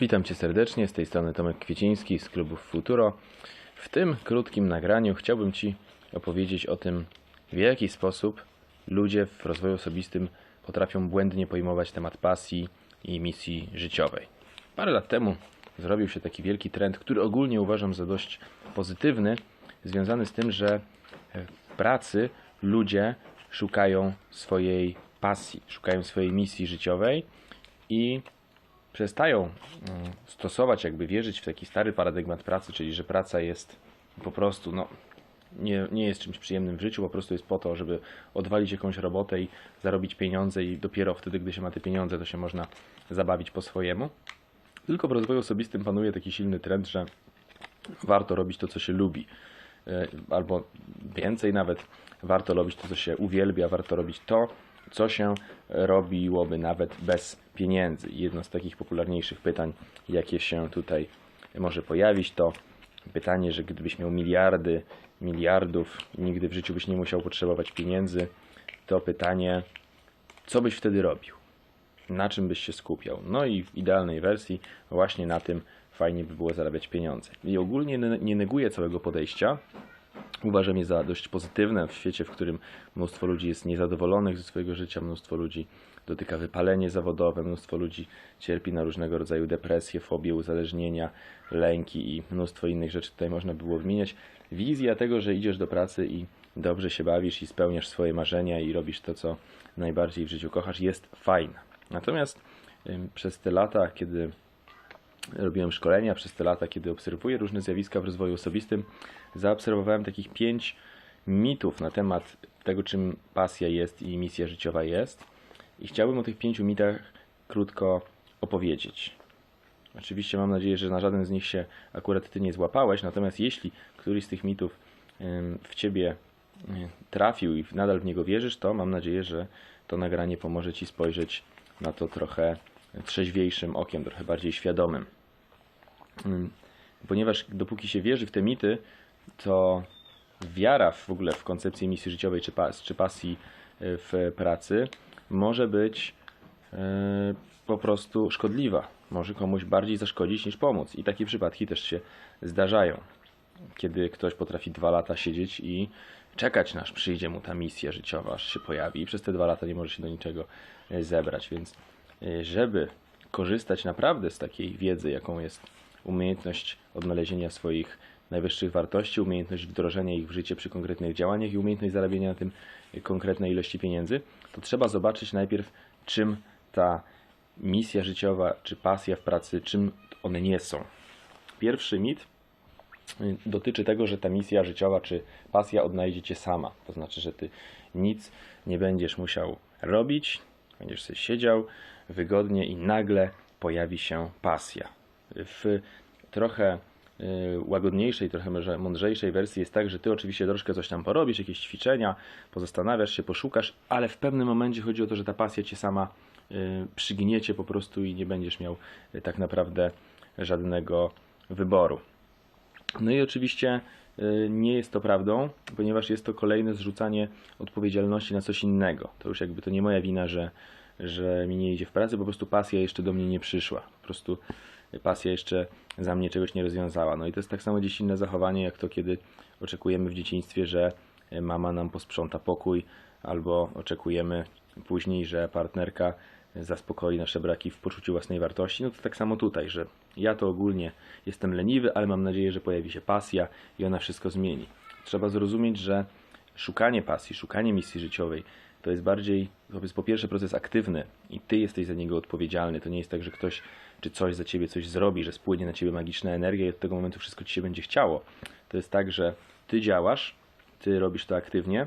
Witam Cię serdecznie, z tej strony Tomek Kwieciński z klubu Futuro. W tym krótkim nagraniu chciałbym Ci opowiedzieć o tym, w jaki sposób ludzie w rozwoju osobistym potrafią błędnie pojmować temat pasji i misji życiowej. Parę lat temu zrobił się taki wielki trend, który ogólnie uważam za dość pozytywny, związany z tym, że w pracy ludzie szukają swojej pasji, szukają swojej misji życiowej i przestają mm, stosować, jakby wierzyć w taki stary paradygmat pracy, czyli że praca jest po prostu, no, nie, nie jest czymś przyjemnym w życiu, po prostu jest po to, żeby odwalić jakąś robotę i zarobić pieniądze i dopiero wtedy, gdy się ma te pieniądze, to się można zabawić po swojemu. Tylko w rozwoju osobistym panuje taki silny trend, że warto robić to, co się lubi. E, Albo więcej nawet, warto robić to, co się uwielbia, warto robić to, co się robiłoby nawet bez pieniędzy. Jedno z takich popularniejszych pytań, jakie się tutaj może pojawić, to pytanie, że gdybyś miał miliardy, miliardów i nigdy w życiu byś nie musiał potrzebować pieniędzy, to pytanie, co byś wtedy robił? na czym byś się skupiał. No i w idealnej wersji właśnie na tym fajnie by było zarabiać pieniądze. I ogólnie nie neguję całego podejścia. Uważam je za dość pozytywne w świecie, w którym mnóstwo ludzi jest niezadowolonych ze swojego życia, mnóstwo ludzi dotyka wypalenie zawodowe, mnóstwo ludzi cierpi na różnego rodzaju depresje, fobie, uzależnienia, lęki i mnóstwo innych rzeczy tutaj można było wymieniać. Wizja tego, że idziesz do pracy i dobrze się bawisz i spełniasz swoje marzenia i robisz to, co najbardziej w życiu kochasz, jest fajna. Natomiast przez te lata, kiedy robiłem szkolenia, przez te lata, kiedy obserwuję różne zjawiska w rozwoju osobistym, zaobserwowałem takich pięć mitów na temat tego, czym pasja jest i misja życiowa jest. I chciałbym o tych pięciu mitach krótko opowiedzieć. Oczywiście mam nadzieję, że na żaden z nich się akurat ty nie złapałeś, natomiast jeśli któryś z tych mitów w ciebie trafił i nadal w niego wierzysz, to mam nadzieję, że to nagranie pomoże ci spojrzeć na to trochę trzeźwiejszym okiem, trochę bardziej świadomym. Ym, Ponieważ dopóki się wierzy w te mity, to wiara w ogóle w koncepcję misji życiowej czy, pas, czy pasji y, w pracy może być y, po prostu szkodliwa. Może komuś bardziej zaszkodzić niż pomóc. I takie przypadki też się zdarzają. Kiedy ktoś potrafi dwa lata siedzieć i czekać, aż przyjdzie mu ta misja życiowa, aż się pojawi, i przez te dwa lata nie może się do niczego y, zebrać. Więc, żeby korzystać naprawdę z takiej wiedzy, jaką jest umiejętność odnalezienia swoich najwyższych wartości, umiejętność wdrożenia ich w życie przy konkretnych działaniach i umiejętność zarabiania na tym konkretnej ilości pieniędzy, to trzeba zobaczyć najpierw, czym ta misja życiowa czy pasja w pracy, czym one nie są. Pierwszy mit y, dotyczy tego, że ta misja życiowa czy pasja odnajdzie cię sama. To znaczy, że ty nic nie będziesz musiał robić, będziesz sobie siedział wygodnie i nagle pojawi się pasja. W trochę y, łagodniejszej, trochę mądrzejszej wersji jest tak, że ty oczywiście troszkę coś tam porobisz, jakieś ćwiczenia, pozastanawiasz się, poszukasz, ale w pewnym momencie chodzi o to, że ta pasja cię sama y, przygniecie po prostu i nie będziesz miał y, tak naprawdę żadnego wyboru. No i oczywiście nie jest to prawdą, ponieważ jest to kolejne zrzucanie odpowiedzialności na coś innego. To już jakby to nie moja wina, że, że mi nie idzie w pracy, po prostu pasja jeszcze do mnie nie przyszła. Po prostu pasja jeszcze za mnie czegoś nie rozwiązała. No i to jest tak samo dziecinne zachowanie, jak to kiedy oczekujemy w dzieciństwie, że mama nam posprząta pokój, albo oczekujemy później, że partnerka zaspokoi nasze braki w poczuciu własnej wartości. No to tak samo tutaj, że ja to ogólnie jestem leniwy, ale mam nadzieję, że pojawi się pasja i ona wszystko zmieni. Trzeba zrozumieć, że szukanie pasji, szukanie misji życiowej to jest bardziej, to jest po pierwsze proces aktywny i ty jesteś za niego odpowiedzialny. To nie jest tak, że ktoś czy coś za ciebie coś zrobi, że spłynie na ciebie magiczna energia i od tego momentu wszystko ci się będzie chciało. To jest tak, że ty działasz, ty robisz to aktywnie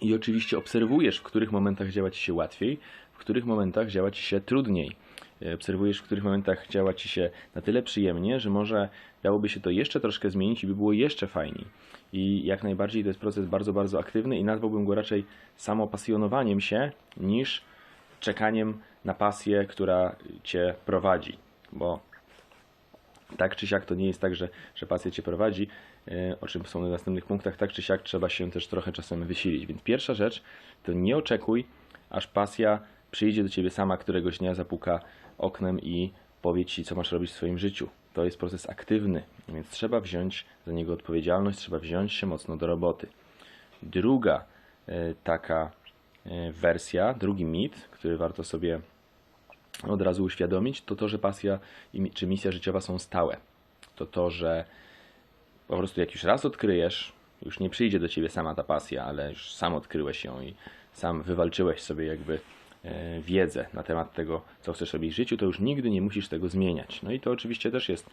i oczywiście obserwujesz, w których momentach działa ci się łatwiej, w których momentach działa ci się trudniej. E, Obserwujesz, w których momentach działa ci się na tyle przyjemnie, że może dałoby się to jeszcze troszkę zmienić i by było jeszcze fajniej. I jak najbardziej to jest proces bardzo, bardzo aktywny i nazwałbym go raczej samopasjonowaniem się niż czekaniem na pasję, która cię prowadzi. Bo tak czy siak to nie jest tak, że, że pasja cię prowadzi, e, o czym są w następnych punktach, tak czy siak trzeba się też trochę czasem wysilić. Więc pierwsza rzecz to nie oczekuj, aż pasja przyjdzie do ciebie sama któregoś dnia, zapuka oknem i powie ci, co masz robić w swoim życiu. To jest proces aktywny, więc trzeba wziąć za niego odpowiedzialność, trzeba wziąć się mocno do roboty. Druga e, taka e, wersja, drugi mit, który warto sobie od razu uświadomić, to to, że pasja czy misja życiowa są stałe. To to, że po prostu jak już raz odkryjesz, już nie przyjdzie do ciebie sama ta pasja, ale już sam odkryłeś ją i sam wywalczyłeś sobie jakby e, wiedzę na temat tego, co chcesz robić w życiu, to już nigdy nie musisz tego zmieniać. No i to oczywiście też jest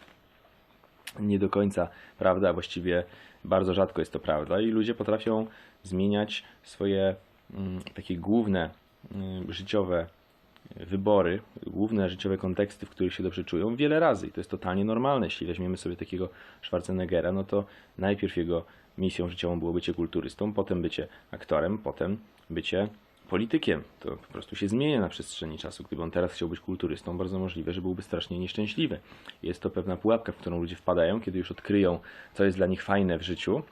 nie do końca prawda, a właściwie bardzo rzadko jest to prawda i ludzie potrafią zmieniać swoje mm, takie główne mm, życiowe wybory, główne życiowe konteksty, w których się dobrze czują, wiele razy. I to jest totalnie normalne. Jeśli weźmiemy sobie takiego Schwarzeneggera, no to najpierw jego misją życiową było bycie kulturystą, potem bycie aktorem, potem bycie politykiem. To po prostu się zmienia na przestrzeni czasu. Gdyby on teraz chciał być kulturystą, bardzo możliwe, że byłby strasznie nieszczęśliwy. Jest to pewna pułapka, w którą ludzie wpadają, kiedy już odkryją, co jest dla nich fajne w życiu,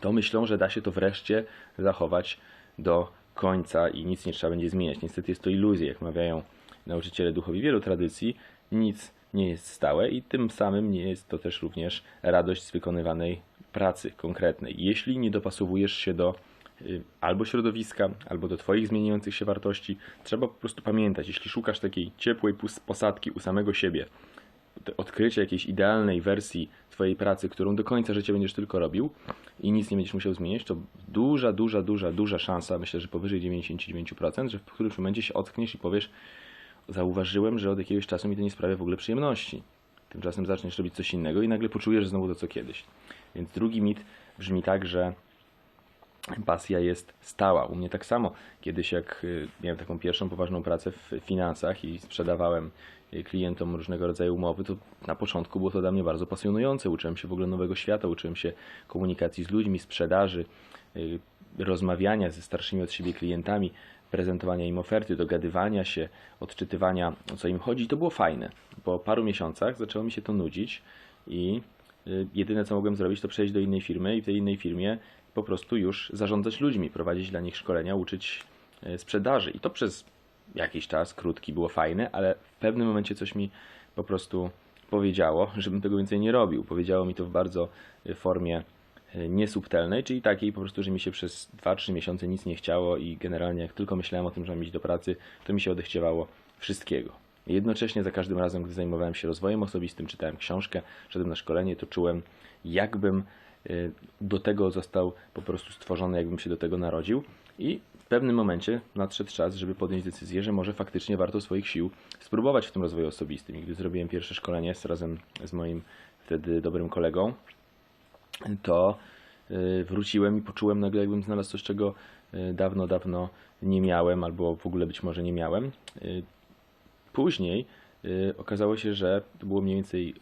to myślą, że da się to wreszcie zachować do końca i nic nie trzeba będzie zmieniać. Niestety jest to iluzja, jak mawiają nauczyciele duchowi wielu tradycji, nic nie jest stałe i tym samym nie jest to też również radość z wykonywanej pracy konkretnej. Jeśli nie dopasowujesz się do albo środowiska, albo do Twoich zmieniających się wartości, trzeba po prostu pamiętać, jeśli szukasz takiej ciepłej posadki u samego siebie, odkrycie jakiejś idealnej wersji Twojej pracy, którą do końca życia będziesz tylko robił i nic nie będziesz musiał zmienić, to duża, duża, duża, duża szansa, myślę, że powyżej 99%, że w którymś momencie się ockniesz i powiesz, zauważyłem, że od jakiegoś czasu mi to nie sprawia w ogóle przyjemności. Tymczasem zaczniesz robić coś innego i nagle poczujesz znowu to, co kiedyś. Więc drugi mit brzmi tak, że pasja jest stała. U mnie tak samo. Kiedyś jak y, miałem taką pierwszą poważną pracę w finansach i sprzedawałem y, klientom różnego rodzaju umowy, to na początku było to dla mnie bardzo pasjonujące. Uczyłem się w ogóle nowego świata, uczyłem się komunikacji z ludźmi, sprzedaży, y, rozmawiania ze starszymi od siebie klientami, prezentowania im oferty, dogadywania się, odczytywania o co im chodzi. To było fajne. Po paru miesiącach zaczęło mi się to nudzić i jedyne co mogłem zrobić to przejść do innej firmy i w tej innej firmie po prostu już zarządzać ludźmi, prowadzić dla nich szkolenia, uczyć e, sprzedaży. I to przez jakiś czas, krótki, było fajne, ale w pewnym momencie coś mi po prostu powiedziało, żebym tego więcej nie robił. Powiedziało mi to w bardzo e, formie e, niesubtelnej, czyli takiej po prostu, że mi się przez 2-3 miesiące nic nie chciało i generalnie jak tylko myślałem o tym, że mam iść do pracy, to mi się odechciewało wszystkiego. Jednocześnie za każdym razem, gdy zajmowałem się rozwojem osobistym, czytałem książkę, szedłem na szkolenie, to czułem, jakbym do tego został po prostu stworzony, jakbym się do tego narodził. I w pewnym momencie nadszedł czas, żeby podjąć decyzję, że może faktycznie warto swoich sił spróbować w tym rozwoju osobistym. I gdy zrobiłem pierwsze szkolenie z, razem z moim wtedy dobrym kolegą, to y, wróciłem i poczułem nagle, jakbym znalazł coś, czego y, dawno, dawno nie miałem, albo w ogóle być może nie miałem. Y, Później y, okazało się, że to było mniej więcej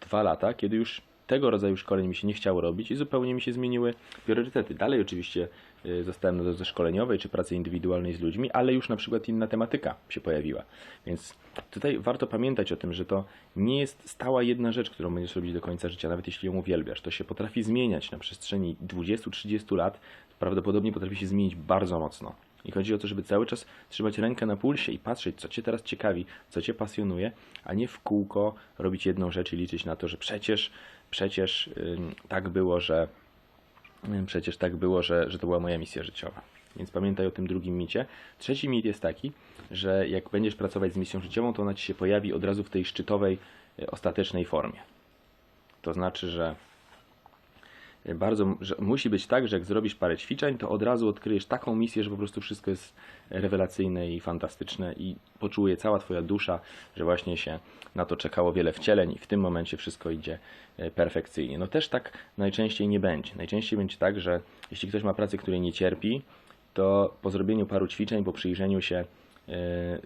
dwa lata, kiedy już tego rodzaju szkoleń mi się nie chciało robić i zupełnie mi się zmieniły priorytety. Dalej oczywiście y, zostałem na drodze szkoleniowej czy pracy indywidualnej z ludźmi, ale już na przykład inna tematyka się pojawiła. Więc tutaj warto pamiętać o tym, że to nie jest stała jedna rzecz, którą będziesz robić do końca życia, nawet jeśli ją uwielbiasz. To się potrafi zmieniać na przestrzeni 20-30 lat. Prawdopodobnie potrafi się zmienić bardzo mocno. I chodzi o to, żeby cały czas trzymać rękę na pulsie i patrzeć, co Cię teraz ciekawi, co Cię pasjonuje, a nie w kółko robić jedną rzecz i liczyć na to, że przecież, przecież tak było, że przecież tak było, że, że to była moja misja życiowa. Więc pamiętaj o tym drugim micie. Trzeci mit jest taki, że jak będziesz pracować z misją życiową, to ona Ci się pojawi od razu w tej szczytowej, y, ostatecznej formie. To znaczy, że bardzo, musi być tak, że jak zrobisz parę ćwiczeń, to od razu odkryjesz taką misję, że po prostu wszystko jest rewelacyjne i fantastyczne i poczuje cała Twoja dusza, że właśnie się na to czekało wiele wcieleń i w tym momencie wszystko idzie e, perfekcyjnie. No też tak najczęściej nie będzie. Najczęściej będzie tak, że jeśli ktoś ma pracę, której nie cierpi, to po zrobieniu paru ćwiczeń, po przyjrzeniu się e,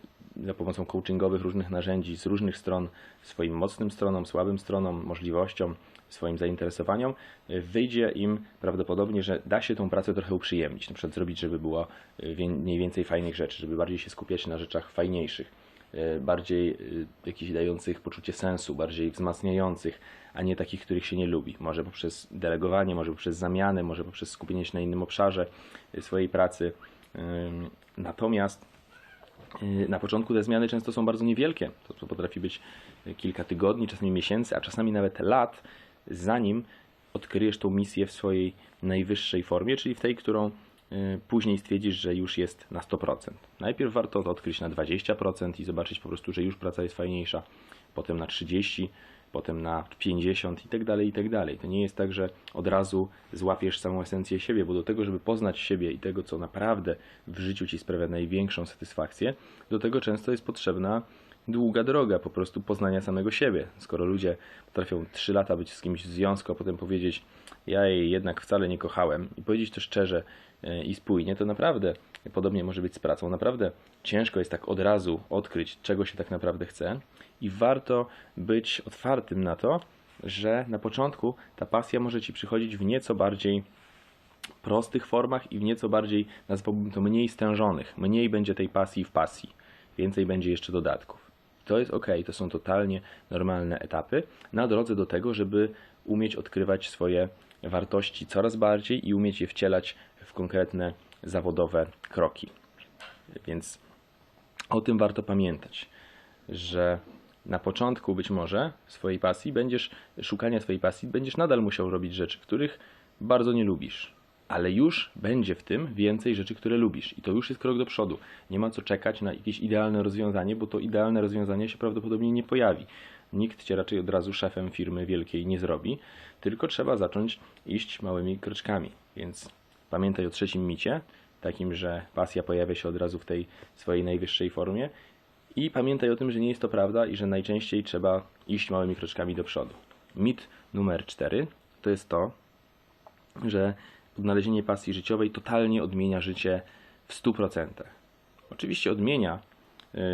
za pomocą coachingowych różnych narzędzi z różnych stron, swoim mocnym stronom, słabym stronom, możliwościom, swoim zainteresowaniom, wyjdzie im prawdopodobnie, że da się tą pracę trochę uprzyjemnić. Na przykład zrobić, żeby było wie- mniej więcej fajnych rzeczy, żeby bardziej się skupiać na rzeczach fajniejszych, y, bardziej y, jakichś dających poczucie sensu, bardziej wzmacniających, a nie takich, których się nie lubi. Może poprzez delegowanie, może poprzez zamiany, może poprzez skupienie się na innym obszarze swojej pracy. Natomiast Na początku te zmiany często są bardzo niewielkie. To, to potrafi być kilka tygodni, czasami miesięcy, a czasami nawet lat, zanim odkryjesz tą misję w swojej najwyższej formie, czyli w tej, którą yy, później stwierdzisz, że już jest na 100%. Najpierw warto to odkryć na 20% i zobaczyć po prostu, że już praca jest fajniejsza, potem na 30%, potem na 50 i tak dalej, i tak dalej. To nie jest tak, że od razu złapiesz samą esencję siebie, bo do tego, żeby poznać siebie i tego, co naprawdę w życiu ci sprawia największą satysfakcję, do tego często jest potrzebna długa droga po prostu poznania samego siebie. Skoro ludzie potrafią 3 lata być z kimś w związku, a potem powiedzieć, ja jej jednak wcale nie kochałem i powiedzieć to szczerze e, i spójnie, to naprawdę podobnie może być z pracą. Naprawdę ciężko jest tak od razu odkryć, czego się tak naprawdę chce i warto być otwartym na to, że na początku ta pasja może ci przychodzić w nieco bardziej prostych formach i w nieco bardziej, nazwałbym to mniej stężonych. Mniej będzie tej pasji w pasji, więcej będzie jeszcze dodatków. To jest ok, to są totalnie normalne etapy na drodze do tego, żeby umieć odkrywać swoje wartości coraz bardziej i umieć je wcielać w konkretne zawodowe kroki. Więc o tym warto pamiętać, że na początku być może swojej pasji będziesz, szukania swojej pasji, będziesz nadal musiał robić rzeczy, których bardzo nie lubisz. Ale już będzie w tym więcej rzeczy, które lubisz. I to już jest krok do przodu. Nie ma co czekać na jakieś idealne rozwiązanie, bo to idealne rozwiązanie się prawdopodobnie nie pojawi. Nikt cię raczej od razu szefem firmy wielkiej nie zrobi, tylko trzeba zacząć iść małymi kroczkami. Więc pamiętaj o trzecim micie, takim, że pasja pojawia się od razu w tej swojej najwyższej formie. I pamiętaj o tym, że nie jest to prawda i że najczęściej trzeba iść małymi kroczkami do przodu. Mit numer cztery to jest to, że odnalezienie pasji życiowej totalnie odmienia życie w 100%. Oczywiście odmienia e,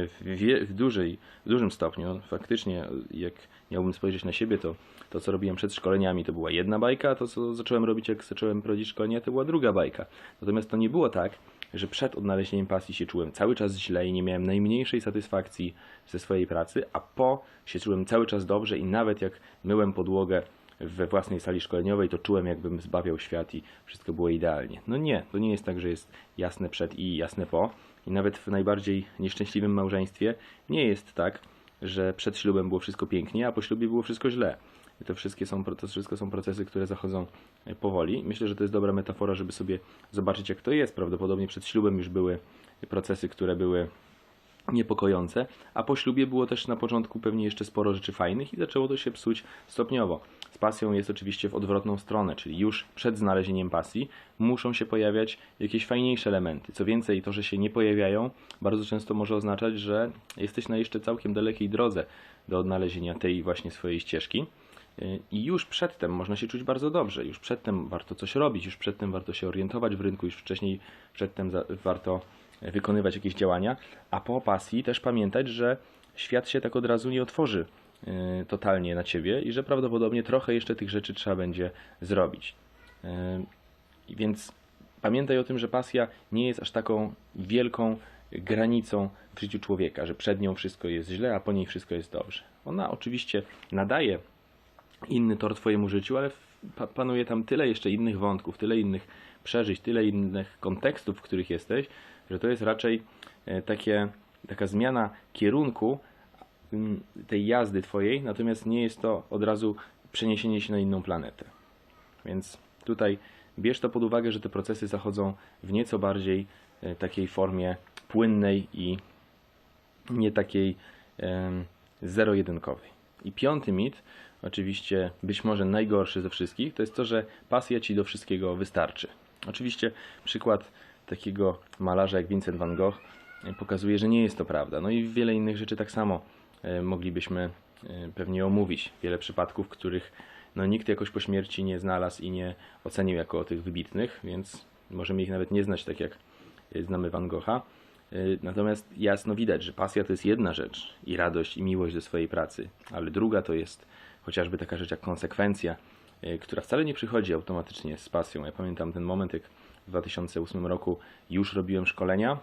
w, w, dużej, w dużym stopniu. Faktycznie, jak miałbym spojrzeć na siebie, to to, co robiłem przed szkoleniami, to była jedna bajka, a to, co zacząłem robić, jak zacząłem prowadzić szkolenia, to była druga bajka. Natomiast to nie było tak, że przed odnalezieniem pasji się czułem cały czas źle i nie miałem najmniejszej satysfakcji ze swojej pracy, a po się czułem cały czas dobrze i nawet jak myłem podłogę we własnej sali szkoleniowej, to czułem jakbym zbawiał świat i wszystko było idealnie. No nie, to nie jest tak, że jest jasne przed i jasne po. I nawet w najbardziej nieszczęśliwym małżeństwie nie jest tak, że przed ślubem było wszystko pięknie, a po ślubie było wszystko źle. I to wszystkie są, to wszystko są procesy, które zachodzą e, powoli. Myślę, że to jest dobra metafora, żeby sobie zobaczyć, jak to jest. Prawdopodobnie przed ślubem już były procesy, które były niepokojące, a po ślubie było też na początku pewnie jeszcze sporo rzeczy fajnych i zaczęło to się psuć stopniowo. Z pasją jest oczywiście w odwrotną stronę, czyli już przed znalezieniem pasji muszą się pojawiać jakieś fajniejsze elementy. Co więcej, to, że się nie pojawiają, bardzo często może oznaczać, że jesteś na jeszcze całkiem dalekiej drodze do odnalezienia tej właśnie swojej ścieżki. I już przedtem można się czuć bardzo dobrze, już przedtem warto coś robić, już przedtem warto się orientować w rynku, już wcześniej przedtem warto wykonywać jakieś działania, a po pasji też pamiętać, że świat się tak od razu nie otworzy y, totalnie na ciebie i że prawdopodobnie trochę jeszcze tych rzeczy trzeba będzie zrobić. Y, więc pamiętaj o tym, że pasja nie jest aż taką wielką granicą w życiu człowieka, że przed nią wszystko jest źle, a po niej wszystko jest dobrze. Ona oczywiście nadaje inny tor Twojemu życiu, ale panuje tam tyle jeszcze innych wątków, tyle innych przeżyć, tyle innych kontekstów, w których jesteś, że to jest raczej e, takie, taka zmiana kierunku tej jazdy Twojej, natomiast nie jest to od razu przeniesienie się na inną planetę. Więc tutaj bierz to pod uwagę, że te procesy zachodzą w nieco bardziej e, takiej formie płynnej i nie takiej zero-jedynkowej. I piąty mit, oczywiście być może najgorszy ze wszystkich, to jest to, że pasja ci do wszystkiego wystarczy. Oczywiście przykład takiego malarza jak Vincent van Gogh e, pokazuje, że nie jest to prawda. No i wiele innych rzeczy tak samo moglibyśmy e, pewnie omówić. Wiele przypadków, których no, nikt jakoś po śmierci nie znalazł i nie ocenił jako tych wybitnych, więc możemy ich nawet nie znać tak jak znamy Van Gogha. Natomiast jasno widać, że pasja to jest jedna rzecz i radość i miłość do swojej pracy, ale druga to jest chociażby taka rzecz jak konsekwencja, która wcale nie przychodzi automatycznie z pasją. Ja pamiętam ten moment, jak w 2008 roku już robiłem szkolenia.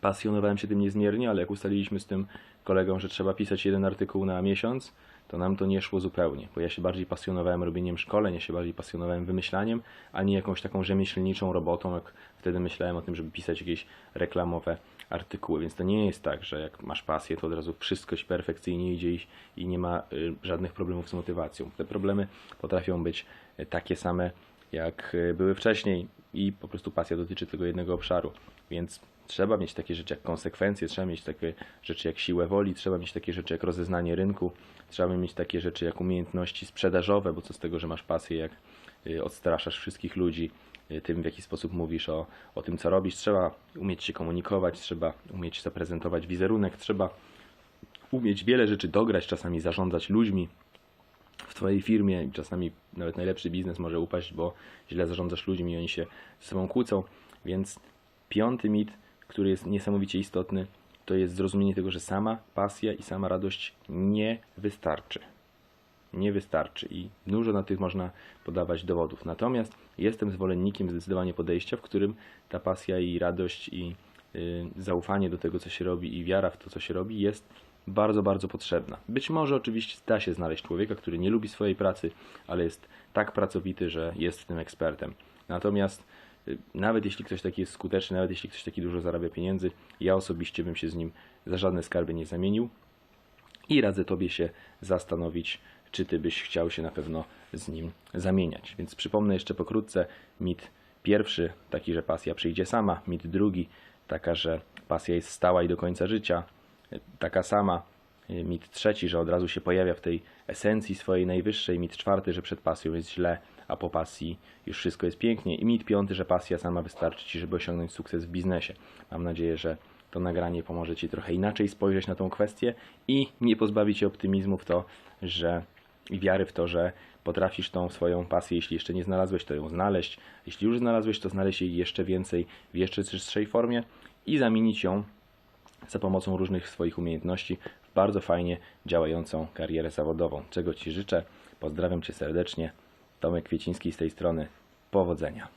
Pasjonowałem się tym niezmiernie, ale jak ustaliliśmy z tym kolegą, że trzeba pisać jeden artykuł na miesiąc, to nam to nie szło zupełnie, bo ja się bardziej pasjonowałem robieniem szkoleń, ja się bardziej pasjonowałem wymyślaniem, a nie jakąś taką rzemieślniczą robotą, jak wtedy myślałem o tym, żeby pisać jakieś reklamowe artykuły, więc to nie jest tak, że jak masz pasję, to od razu wszystko ci perfekcyjnie idzie i, nie ma y, żadnych problemów z motywacją. Te problemy potrafią być y, takie same, jak y, były wcześniej i po prostu pasja dotyczy tego jednego obszaru, więc trzeba mieć takie rzeczy jak konsekwencje, trzeba mieć takie rzeczy jak siłę woli, trzeba mieć takie rzeczy jak rozeznanie rynku, trzeba mieć takie rzeczy jak umiejętności sprzedażowe, bo co z tego, że masz pasję, jak y, odstraszasz wszystkich ludzi y, tym, w jaki sposób mówisz o, o tym, co robisz. Trzeba umieć się komunikować, trzeba umieć zaprezentować wizerunek, trzeba umieć wiele rzeczy dograć, czasami zarządzać ludźmi w Twojej firmie czasami nawet najlepszy biznes może upaść, bo źle zarządzasz ludźmi i oni się ze sobą kłócą. Więc piąty mit, który jest niesamowicie istotny, to jest zrozumienie tego, że sama pasja i sama radość nie wystarczy. Nie wystarczy i dużo na tych można podawać dowodów. Natomiast jestem zwolennikiem zdecydowanie podejścia, w którym ta pasja i radość i y, zaufanie do tego, co się robi i wiara w to, co się robi jest bardzo, bardzo potrzebna. Być może oczywiście da się znaleźć człowieka, który nie lubi swojej pracy, ale jest tak pracowity, że jest w tym ekspertem. Natomiast nawet jeśli ktoś taki jest skuteczny, nawet jeśli ktoś taki dużo zarabia pieniędzy, ja osobiście bym się z nim za żadne skarby nie zamienił i radzę Tobie się zastanowić, czy Ty byś chciał się na pewno z nim zamieniać. Więc przypomnę jeszcze pokrótce mit pierwszy, taki, że pasja przyjdzie sama, mit drugi, taka, że pasja jest stała i do końca życia, taka sama, mit trzeci, że od razu się pojawia w tej esencji swojej najwyższej, mit czwarty, że przed pasją jest źle, a po pasji już wszystko jest pięknie i mit piąty, że pasja sama wystarczy Ci, żeby osiągnąć sukces w biznesie. Mam nadzieję, że to nagranie pomoże Ci trochę inaczej spojrzeć na tą kwestię i nie pozbawi Cię optymizmu w to, że i wiary w to, że potrafisz tą swoją pasję, jeśli jeszcze nie znalazłeś, to ją znaleźć. Jeśli już znalazłeś, to znaleźć jej jeszcze więcej w jeszcze czystszej formie i zamienić ją za pomocą różnych swoich umiejętności w bardzo fajnie działającą karierę zawodową. Czego Ci życzę. Pozdrawiam Cię serdecznie. Tomek Kwieciński z tej strony. Powodzenia.